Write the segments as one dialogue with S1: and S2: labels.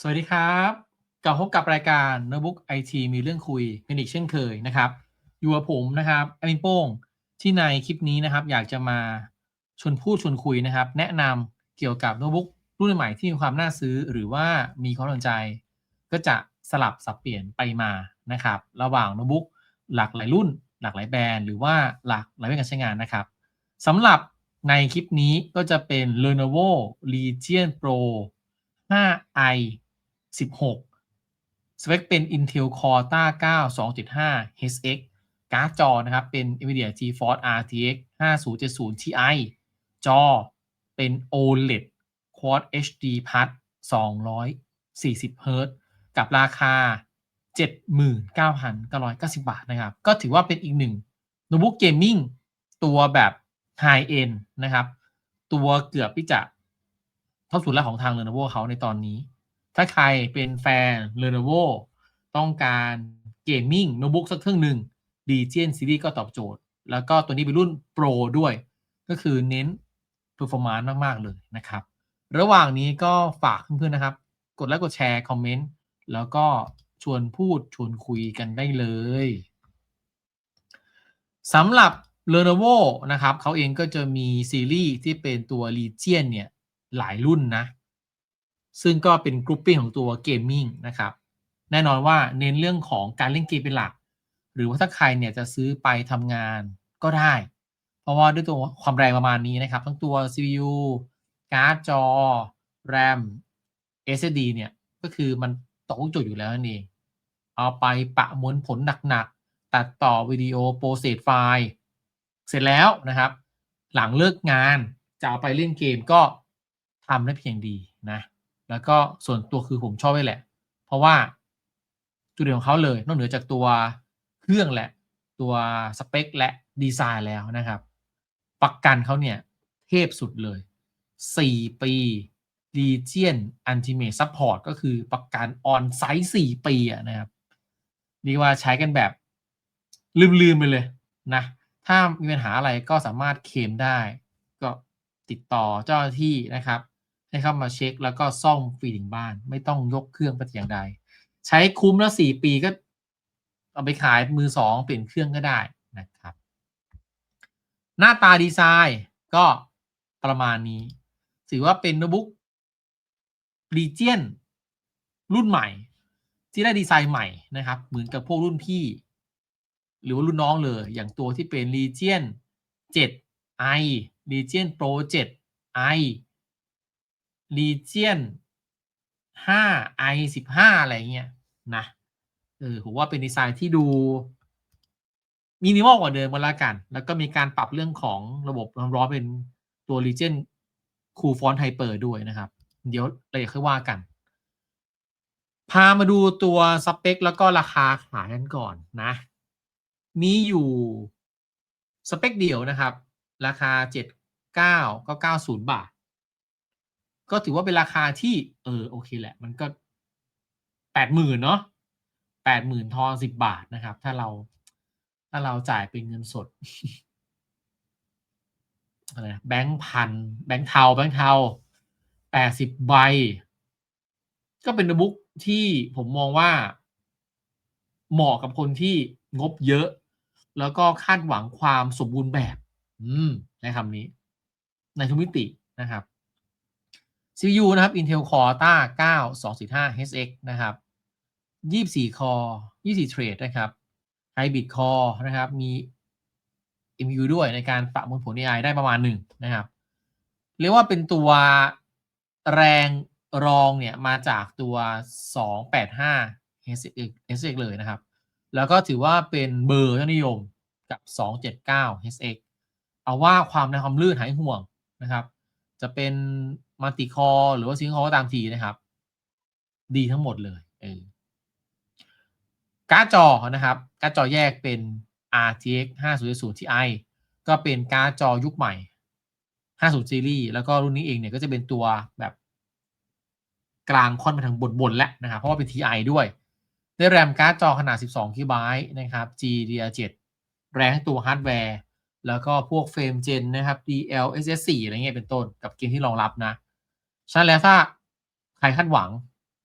S1: สวัสดีครับกลับพบกับรายการโน้ตบุ๊กไอทีมีเรื่องคุยกันอีกเช่นเคยนะครับ อยู่กับผมนะครับอมินโป้งที่ในคลิปนี้นะครับ อยากจะมาชวนพูดชวนคุยนะครับ แนะนำเกี่ยวกับโน้ตบุ๊กรุ่นใหม่ที่มีความน่าซื้อหรือว่ามีความสนใจ ก็จะสลับสับเปลี่ยนไปมานะครับ ระหว่างโน้ตบุ๊กหลากหลายรุ่น หลากหลายแบรนด์หรือว่าหลากหลายวิธีการใช้งานนะครับสำหรับในคลิปนี้ก็จะเป็น Lenovo Legion Pro 5i 16สเปคเป็น Intel Core 9 2.5 HX การ์ดจอนะครับเป็น NVIDIA GeForce RTX 5070 Ti จอเป็น OLED Quad HD Plus 240 Hz กับราคา 79,990 บาทนะครับ ก็ถือว่าเป็นอีกหนึ่งโน้ตบุ๊กเกมมิ่งตัวแบบไฮเอ็นนะครับ ตัวเกือบที่จะเท่าสุดแล้วของทาง Lenovo เขาในตอนนี้ ถ้าใครเป็นแฟน Lenovo ต้องการเกมมิ่งโน้ตบุ๊กสักเครื่องหนึ่ง Legion Series ก็ตอบโจทย์ แล้วก็ตัวนี้เป็นรุ่น Pro ด้วย ก็คือเน้น performance มาก ๆ เลยนะครับ ระหว่างนี้ก็ฝากเพื่อนๆนะครับ กดไลค์กดแชร์ คอมเมนต์ แล้วก็ชวนพูดชวนคุยกันได้เลยสำหรับ Lenovo นะครับเขาเองก็จะมีซีรีส์ที่เป็นตัว Legion เนี่ย หลายรุ่นนะ ซึ่งก็เป็นกรุ๊ปปิ้งของตัวเกมมิ่งนะครับ แน่นอนว่าเน้นเรื่องของการเล่นเกมเป็นหลัก หรือว่าถ้าใครเนี่ยจะซื้อไปทำงานก็ได้ เพราะว่าด้วยตัวความแรงประมาณนี้นะครับ ทั้งตัว CPU การ์ดจอ RAM SSD เนี่ย ก็คือมันตอบโจทย์อยู่แล้วนั่นเองเอาไปประมวลผลหนักๆ ตัดต่อวิดีโอโปรเซสไฟล์ เสร็จแล้วนะครับ หลังเลิกงานจะเอาไปเล่นเกมก็ทำได้เพียงดีนะ แล้วก็ส่วนตัวคือผมชอบไว้แหละ เพราะว่าจุดเด่นของเขาเลย นอกเหนือจากตัวเครื่องและ ตัวสเปคและดีไซน์แล้วนะครับ ประกันเขาเนี่ย เทพสุดเลย 4 ปี Legion Ultimate Support ก็คือประกันออนไซต์4ปีอะนะครับเรียกว่าใช้กันแบบลืมๆไปเลยนะ ถ้ามีปัญหาอะไรก็สามารถเคลมได้ ก็ติดต่อเจ้าหน้าที่นะครับ ให้เข้ามาเช็คแล้วก็ซ่อมฟรีถึงบ้าน ไม่ต้องยกเครื่องไปแต่อย่างใด ใช้คุ้มแล้ว4ปีก็ เอาไปขายมือสองเปลี่ยนเครื่องก็ได้นะครับ หน้าตาดีไซน์ก็ประมาณนี้ ถือว่าเป็นโน้ตบุ๊ก Legion รุ่นใหม่ ที่ได้ดีไซน์ใหม่นะครับ เหมือนกับพวกรุ่นพี่ หรือว่ารุ่นน้องเลย อย่างตัวที่เป็น Legion 7i Legion Pro 7i Legion 5i 15อะไรเงี้ยนะเออผมว่าเป็นดีไซน์ที่ดูมินิมอลกว่าเดิมมาแล้วกัน แล้วก็มีการปรับเรื่องของระบบความร้อนเป็นตัว Legion Cool Font Hyper ด้วยนะครับ เดี๋ยวเราจะค่อยว่ากัน พามาดูตัวสเปค แล้วก็ราคาขายกันก่อนนะ มีอยู่สเปคเดียวนะครับ ราคา 79ก็90 บาท ก็ถือว่าเป็นราคาที่ เออโอเคแหละ มันก็80,000เนาะ80,000ทอน10บบาทนะครับ ถ้าเราถ้าเราจ่ายเป็นเงินสดอะไรแบงค์พันแบงค์เทาแบงค์เทา80ใบ ก็เป็นโน้ตบุ๊กที่ผมมองว่า เหมาะกับคนที่งบเยอะ แล้วก็คาดหวังความสมบูรณ์แบบ อืมใช้คำนี้ ในทุกมิตินะครับ CPU นะครับ Intel Core 9 245 HX นะครับ 24 Core 24 Thread นะครับ Hybrid Core นะครับมี MU ด้วยในการประมวลผล AI ได้ประมาณหนึ่งนะครับ เรียกว่าเป็นตัวแรงรองเนี่ยมาจากตัว 285 HX HX เลยนะครับ แล้วก็ถือว่าเป็นเบอร์ยอดนิยมกับ 279 HX เอาว่าความในความลื่นหายห่วงนะครับ จะเป็น มัลติคอร์หรือว่าซิงคอร์ก็ตามทีนะครับ ดีทั้งหมดเลยเออการ์ดจอนะครับการ์ดจอแยกเป็น RTX 5070 Ti ก็เป็นการ์ดจอยุคใหม่ 50 ซีรีส์แล้วก็รุ่นนี้เองเนี่ยก็จะเป็นตัวแบบกลางค่อนไปทางบนๆแล้วนะครับ เพราะว่าเป็น Ti ด้วย ได้แรมการ์ดจอขนาด 12 GB นะครับ GDDR7 แรงตัวฮาร์ดแวร์ แล้วก็พวกเฟรมเจนนะครับ DLSS 4 อะไรเงี้ยเป็นต้นกับเกมที่รองรับนะ ฉะนั้นแล้วถ้าใครคาดหวัง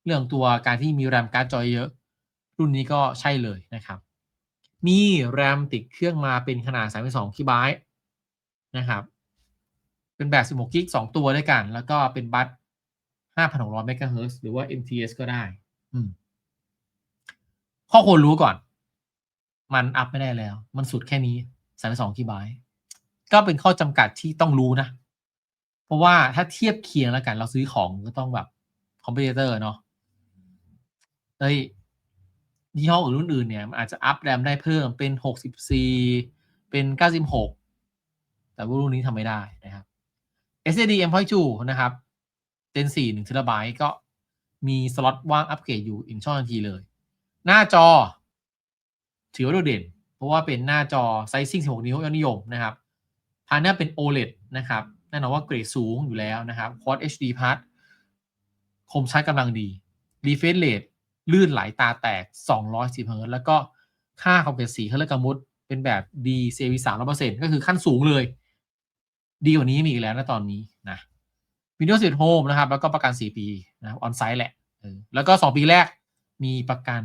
S1: เรื่องตัวการที่มีแรมการ์ดจอเยอะ รุ่นนี้ก็ใช่เลยนะครับ มีแรมติดเครื่องมาเป็นขนาด 32กิกะไบต์นะครับ เป็นแบบ 16กิก2ตัวด้วยกัน แล้วก็เป็นบัส5,600เมกะเฮิร์หรือว่า MTS ก็ได้อืมข้อควรรู้ก่อน มันอัพไม่ได้แล้ว มันสุดแค่นี้ 32กิกะไบต์ก็เป็นข้อจำกัดที่ต้องรู้นะ ราะว่าถ้าเทียบเคียงแล้วกัน เราซื้อของก็ต้องแบบคอมเพลเตอร์เนาะเอ้ยยี่ห้ออื่นรุ่นอื่นเนี่ยมันอาจจะอัพแรมได้เพิ่มเป็น64เป็น96แต่ว่ารุ่นนี้ทำไม่ได้นะครับ SSD M.2 นะครับ Gen 4 1 t b ก็มีสล็อตว่างอัปเกรดอยู่อีกช่องทันทีเลย หน้าจอ ถือว่าโดดเด่น เพราะว่าเป็นหน้าจอไซซิ่ง16 นิ้วยอดนิยมนะครับพาเนลเป็น OLED นะครับ แน่นอนว่าเกรดสูงอยู่แล้วนะครับ Quad HD Plus คมชัดกำลังดี Refresh Rate ลื่นไหลตาแตก 210 Hz แล้วก็ค่าความเป็นสีเครื่องกำมุดเป็นแบบ DCV 300%ก็คือขั้นสูงเลย ดีกว่านี้มีอีกแล้วนะตอนนี้นะ Windows 10 Home นะครับ แล้วก็ประกัน 4 ปีนะออนไซต์แหละแล้วก็ 2 ปีแรกมีประกัน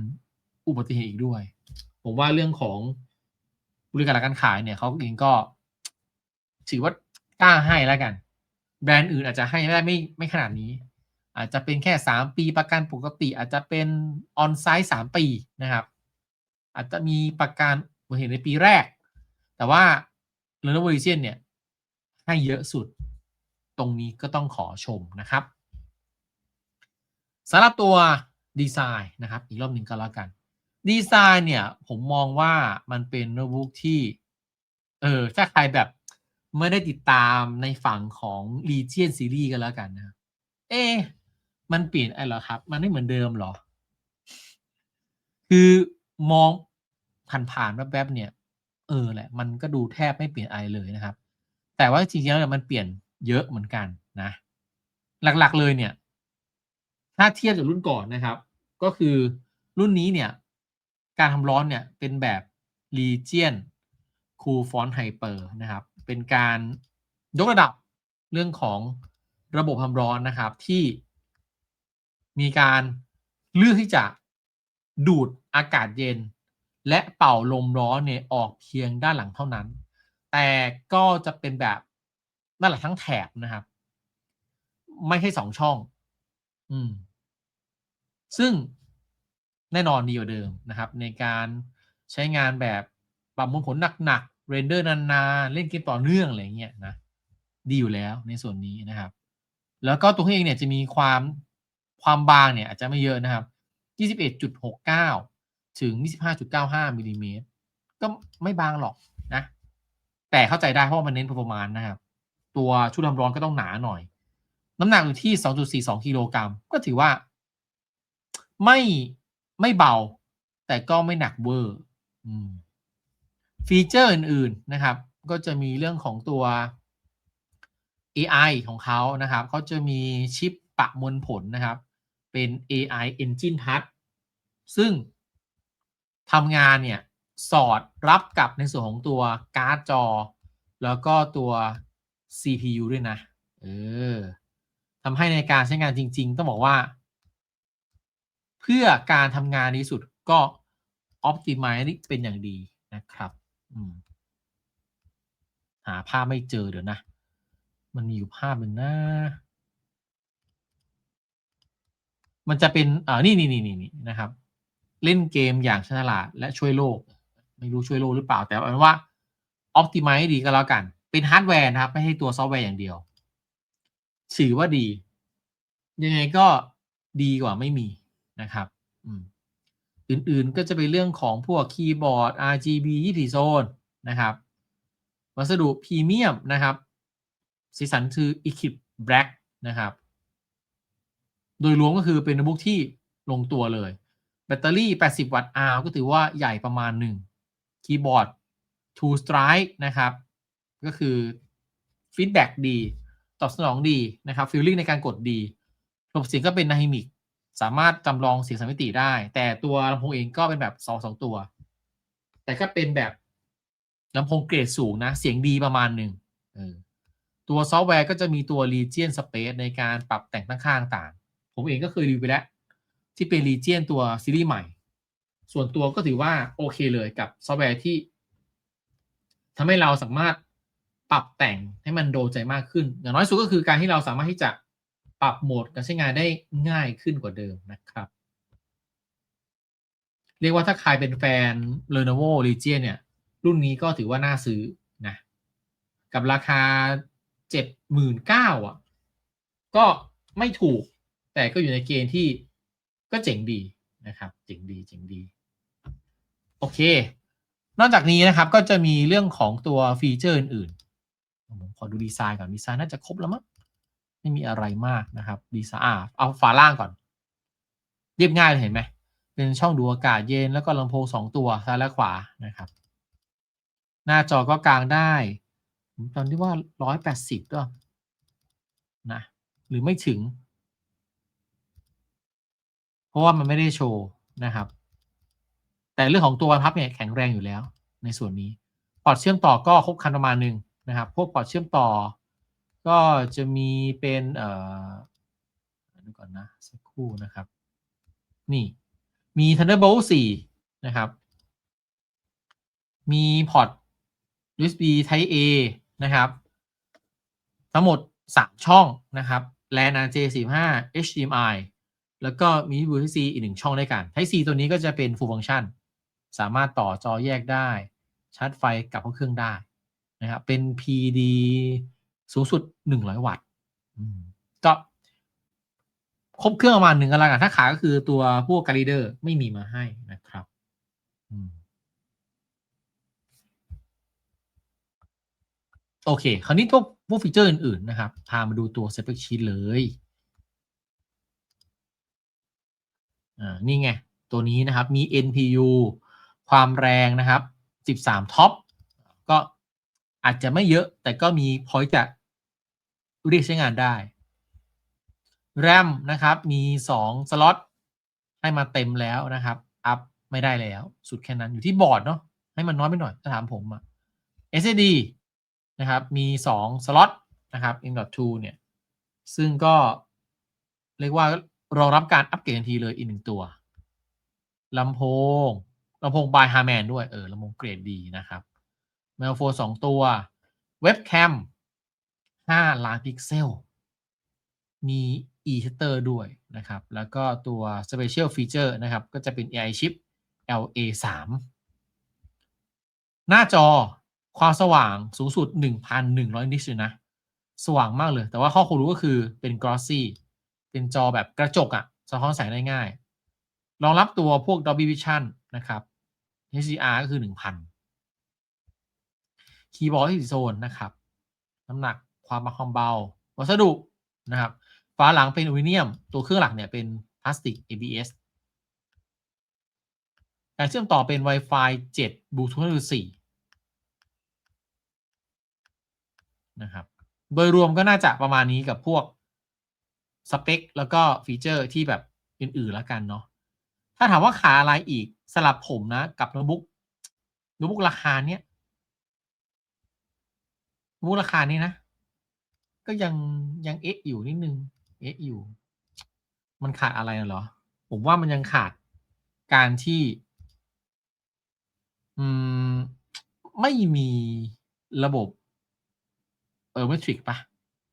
S1: อุบัติเหตุอีกด้วย ผมว่าเรื่องของบริการการขายเนี่ยเขาเองก็ถือว่า กล้าให้แล้วกัน แบรนด์อื่นอาจจะให้ได้ไม่ไม่ขนาดนี้ อาจจะเป็นแค่ 3 ปีประกันปกติ อาจจะเป็นออนไซต์3ปีนะครับ อาจจะมีประกันเหตุในปีแรก แต่ว่า Lenovo Legion เนี่ย ให้เยอะสุด ตรงนี้ก็ต้องขอชมนะครับสำหรับตัวดีไซน์นะครับ อีกรอบหนึ่งก็แล้วกันดีไซน์เนี่ย ผมมองว่ามันเป็นโน้ตบุ๊กที่ เออถ้าใครแบบ ไม่ได้ติดตามในฝั่งของ Legion Series กันแล้วกันนะ เอ๊มันเปลี่ยนอะไรเหรอครับ มันไม่เหมือนเดิมหรอ คือมองผ่านๆแวบๆเนี่ย เออแหละ มันก็ดูแทบไม่เปลี่ยนอะไรเลยนะครับ แต่ว่าจริงๆแล้วเนี่ยมันเปลี่ยนเยอะเหมือนกันนะ หลักๆเลยเนี่ย ถ้าเทียบกับรุ่นก่อนนะครับ ก็คือรุ่นนี้เนี่ย การทำร้อนเนี่ยเป็นแบบ Legion Cool Font Hyper นะครับ เป็นการยกระดับเรื่องของระบบความร้อนนะครับที่มีการเลือกที่จะดูดอากาศเย็น และเป่าลมร้อนเนี่ยออกเพียงด้านหลังเท่านั้น แต่ก็จะเป็นแบบด้านแหลังทั้งแถบนะครับ ไม่ใช่สองช่อง อืม ซึ่งแน่นอนดีกว่าเดิมนะครับ ในการใช้งานแบบปรับมวลผลหนัก เรนเดอร์นานๆเล่นเกมต่อเนื่องอะไรเงี้ยนะดีอยู่แล้วในส่วนนี้นะครับ แล้วก็ตัวเองเนี่ยจะมีความความบางเนี่ยอาจจะไม่เยอะนะครับ 21.69 ถึง 25.95มิลลิเมตรก็ไม่บางหรอกนะ แต่เข้าใจได้เพราะว่ามันเน้น performance นะครับ ตัวชุดทำร้อนก็ต้องหนาหน่อย น้ำหนักอยู่ที่ 2.42กิโลกรัมก็ถือว่า ไม่ไม่เบา แต่ก็ไม่หนักเวอร์ ฟีเจอร์อื่นๆนะครับ ก็จะมีเรื่องของตัว AI ของเขานะครับเขาจะมีชิปประมวลผลนะครับ เป็น AI Engine Touch ซึ่งทำงานเนี่ย สอดรับกับในส่วนของตัวการ์ดจอ แล้วก็ตัว CPU ด้วยนะ เออทำให้ในการใช้งานจริง ๆ ต้องบอกว่า เพื่อการทำงานดีสุดก็ Optimize เป็นอย่างดีนะครับ หาภาพไม่เจอเดี๋ยวนะ มันมีอยู่ภาพหนึ่งนะ มันจะเป็นอ่านี่นี่นี่นี่นะครับ เล่นเกมอย่างฉลาดและช่วยโลก ไม่รู้ช่วยโลกหรือเปล่าแต่เอาเป็นว่า Optimize ดีก็แล้วกัน เป็นฮาร์ดแวร์นะครับ ไม่ใช่ตัวซอฟต์แวร์อย่างเดียวถือว่าดี ยังไงก็ดีกว่าไม่มีนะครับ อืม อื่นๆ ก็จะเป็นเรื่องของพวกคีย์บอร์ด RGB 20โซนนะครับ วัสดุพรีเมียมนะครับ สีสันคือ Eclipse Black นะครับ โดยรวมก็คือเป็นโน้ตบุ๊กที่ลงตัวเลย แบตเตอรี่ 80 วัตต์ R ก็ถือว่าใหญ่ประมาณหนึ่งคีย์บอร์ด Two Strike นะครับ ก็คือฟีดแบ็ดี ตอบสนองดีนะครับฟีลลิ่งในการกดดี ระบบเสียงก็เป็นไดนามิก สามารถจำลองเสียงสามมิติได้ แต่ตัวลำโพงเองก็เป็นแบบสองสองตัว แต่ก็เป็นแบบลำโพงเกรดสูงนะ เสียงดีประมาณหนึ่งตัวซอฟต์แวร์ก็จะมีตัว Legion Space ในการปรับแต่งตั้งค่าต่างผมเองก็เคยรีวิวไปแล้ว ที่เป็น Legion ตัวซีรีส์ใหม่ ส่วนตัวก็ถือว่าโอเคเลยกับซอฟต์แวร์ที่ทำให้เราสามารถปรับแต่งให้มันโดนใจมากขึ้น อย่างน้อยสุดก็คือการที่เราสามารถที่จะ ปรับโหมดการใช้งานได้ง่ายขึ้นกว่าเดิมนะครับ เรียกว่าถ้าใครเป็นแฟน Lenovo Legion เนี่ย รุ่นนี้ก็ถือว่าน่าซื้อนะ กับราคาเจ็ดหมื่นเก้าอะ ก็ไม่ถูกแต่ก็อยู่ในเกณฑ์ที่ก็เจ๋งดีนะครับ เจ๋งดีเจ๋งดี โอเค นอกจากนี้นะครับก็จะมีเรื่องของตัวฟีเจอร์อื่นๆผมขอดูดีไซน์ก่อนดีไซน์น่าจะครบแล้วมั้ง ไม่มีอะไรมากนะครับดีไซน์อะเอาฝาล่างก่อน เรียบง่ายเลยเห็นไหมเป็นช่องดูอากาศเย็นแล้วก็ลำโพงสองตัวซ้ายและขวานะครับ หน้าจอก็กลางได้ตอนที่ว่าร้อยแปดสิบด้วยนะหรือไม่ถึง เพราะว่ามันไม่ได้โชว์นะครับ แต่เรื่องของตัวพับเนี่ยแข็งแรงอยู่แล้วในส่วนนี้ พอร์ตเชื่อมต่อก็ครบคันประมาณหนึ่งนะครับ พวกพอร์ตเชื่อมต่อ ก็จะมีเป็นเอ่อดูก่อนนะสักครู่นะครับ นี่มี Thunderbolt 4 นะครับ มีพอร์ต USB Type A นะครับ ทั้งหมด 3 ช่องนะครับ LAN RJ45 HDMI แล้วก็มี USB-C อีกหนึ่งช่องด้วยกัน Type C ตัวนี้ก็จะเป็น full function สามารถต่อจอแยกได้ ชาร์จไฟกลับเข้าเครื่องได้นะครับ เป็น PD สูงสุด100วัตต์ก็ครบเครื่องประมาณหนึ่งกันแล้วกันถ้าขายก็คือตัวพวกการีเดอร์ไม่มีมาให้นะครับโอเค คราวนี้พวกพวกฟีเจอร์อื่น ๆ นะครับ พามาดูตัวสเปคชีตเลยอ่านี่ไง ตัวนี้นะครับ มี NPU ความแรงนะครับ 13 ท็อป ก็อาจจะไม่เยอะ แต่ก็มีพอยจะ เรียกใช้งานได้ RAM นะครับมี 2 สล็อตให้มาเต็มแล้วนะครับ อัพไม่ได้แล้ว สุดแค่นั้นอยู่ที่บอร์ดเนาะให้มันน้อยไปหน่อยถ้าถามผมอะ SSD นะครับมี 2 สล็อตนะครับ M.2 เนี่ย ซึ่งก็เรียกว่ารองรับการอัปเกรดทันทีเลยอีกหนึ่งตัวลำโพงลำโพงบายฮาร์แมนด้วย เออลำโพงเกรดดีนะครับไมโครโฟนสองตัว เว็บแคม 5 ล้านพิกเซล มี e-shutter ด้วยนะครับ แล้วก็ตัว special feature นะครับ ก็จะเป็น AI chip LA3 หน้าจอความสว่างสูงสุด 1,100 นิตเลยนะ สว่างมากเลย แต่ว่าข้อควรรู้ก็คือเป็น glossy เป็นจอแบบกระจกอะสะท้อนแสงได้ง่าย รองรับตัวพวก Dolby Vision นะครับ HDR ก็คือ 1,000 คีย์บอร์ดที่โซนนะครับ น้ำหนัก ความบางความเบา วัสดุนะครับฝาหลังเป็นอลูมิเนียม ตัวเครื่องหลักเนี่ยเป็นพลาสติก ABS การเชื่อมต่อเป็น Wi-Fi 7 Bluetooth 4นะครับ โดยรวมก็น่าจะประมาณนี้กับพวกสเปค แล้วก็ฟีเจอร์ที่แบบอื่นๆแล้วกันเนาะ ถ้าถามว่าขาอะไรอีกสลับผมนะ กับโน้ตบุ๊กโน้ตบุ๊กราคาเนี้ยโน้ตบุ๊กราคานี้นะ ก็ยังยังเอ๊ะอยู่นิดนึง เอ๊ะอยู่ มันขาดอะไรเหรอ ผมว่ามันยังขาดการที่ อืม ไม่มีระบบ เออไม่ทริกปะ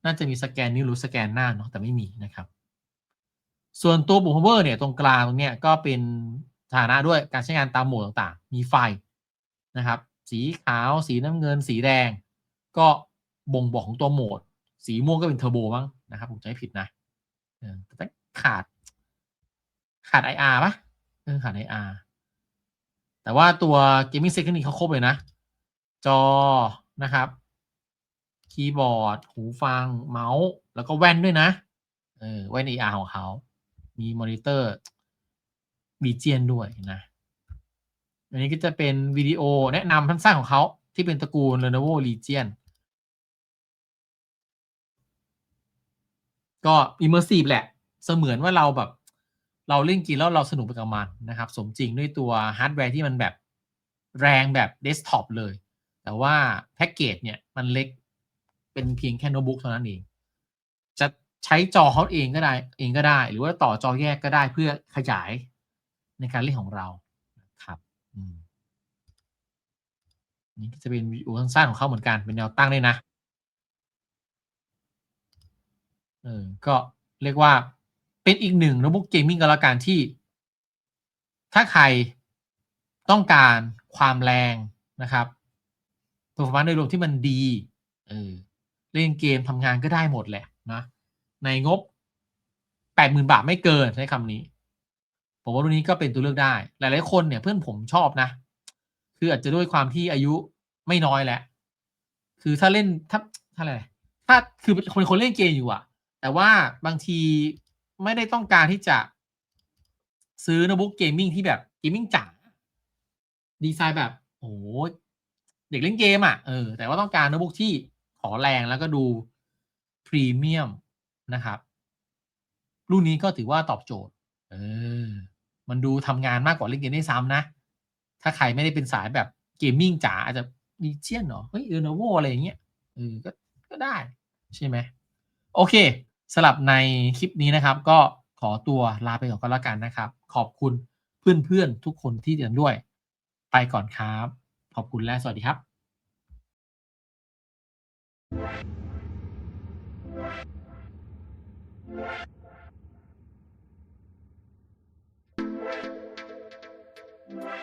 S1: น่าจะมีสแกนนิ้วหรือสแกนหน้าเนาะแต่ไม่มีนะครับ ส่วนตัวปุ่ม hover เนี่ยตรงกลางตรงเนี้ยก็เป็นฐานะด้วยการใช้งานตามโหมดต่างๆ มีไฟนะครับ สีขาว สีน้ำเงิน สีแดง ก็บ่งบอกของตัวโหมด สีม่วงก็เป็นเทอร์โบมั้งนะครับ ผมจะไม่ผิดนะแต่ขาด ขาด IR ปะเออขาด IR แต่ว่าตัว Gaming Second นี่เขาครบเลยนะ จอนะครับ คีย์บอร์ด หูฟัง เมาส์ แล้วก็แว่นด้วยนะ เออแว่น AR ของเขา มีมอนิเตอร์บีเจียนด้วยนะ อันนี้ก็จะเป็นวิดีโอแนะนำสั้นๆของเขาที่เป็นตระกูล Lenovo Legion ก็ immersive แหละ เสมือนว่าเราแบบ เราเล่นกินแล้วเราสนุกไปกับมันนะครับ สมจริงด้วยตัวฮาร์ดแวร์ที่มันแบบแรงแบบเดสก์ท็อปเลย แต่ว่าแพ็กเกจเนี่ยมันเล็กเป็นเพียงแค่โน้ตบุ๊กเท่านั้นเอง จะใช้จอเขาเองก็ได้เองก็ได้ หรือว่าต่อจอแยกก็ได้เพื่อขยายในการเล่นของเราครับอืมนี่จะเป็นวิดีโอสั้นๆของเขาเหมือนกันเป็นแนวตั้งด้วยนะ เออก็เรียกว่าเป็นอีกหนึ่งโน้ตบุ๊กเกมมิ่งก็แล้วกันที่ ถ้าใครต้องการความแรงนะครับ performance โดยรวมที่มันดีเออเล่นเกมทำงานก็ได้หมดแหละนะ ในงบ80,000บาทไม่เกินใช้คำนี้ ผมว่ารุ่นนี้ก็เป็นตัวเลือกได้ หลาย ๆ คนเนี่ยเพื่อนผมชอบนะ คืออาจจะด้วยความที่อายุไม่น้อยแหล้วคือถ้าเล่นถ้าถ้าอะไรถ้าคือเป็นคนคนเล่นเกมอยู่อะ แต่ว่าบางทีไม่ได้ต้องการที่จะซื้อโน้ตบุ๊กเกมมิ่งที่แบบเกมมิ่งจ๋าดีไซน์แบบโอ้โฮเด็กเล่นเกมอะเออแต่ว่าต้องการโน้ตบุ๊กที่ขอแรงแล้วก็ดูพรีเมียมนะครับ รุ่นนี้ก็ถือว่าตอบโจทย์ เออ มันดูทำงานมากกว่าเล่นเกมได้ซ้ำนะ ถ้าใครไม่ได้เป็นสายแบบเกมมิ่งจ๋าอาจจะ Legion เหรอเฮ้ย Lenovo อะไรอย่างเงี้ยเออก็ก็ได้ ใช่ไหมโอเค สลับในคลิปนี้นะครับ ก็ขอตัวลาไปก่อนก็แล้วกันนะครับ ขอบคุณเพื่อนๆทุกคนที่เดินด้วย ไปก่อนครับ ขอบคุณและสวัสดีครับ What?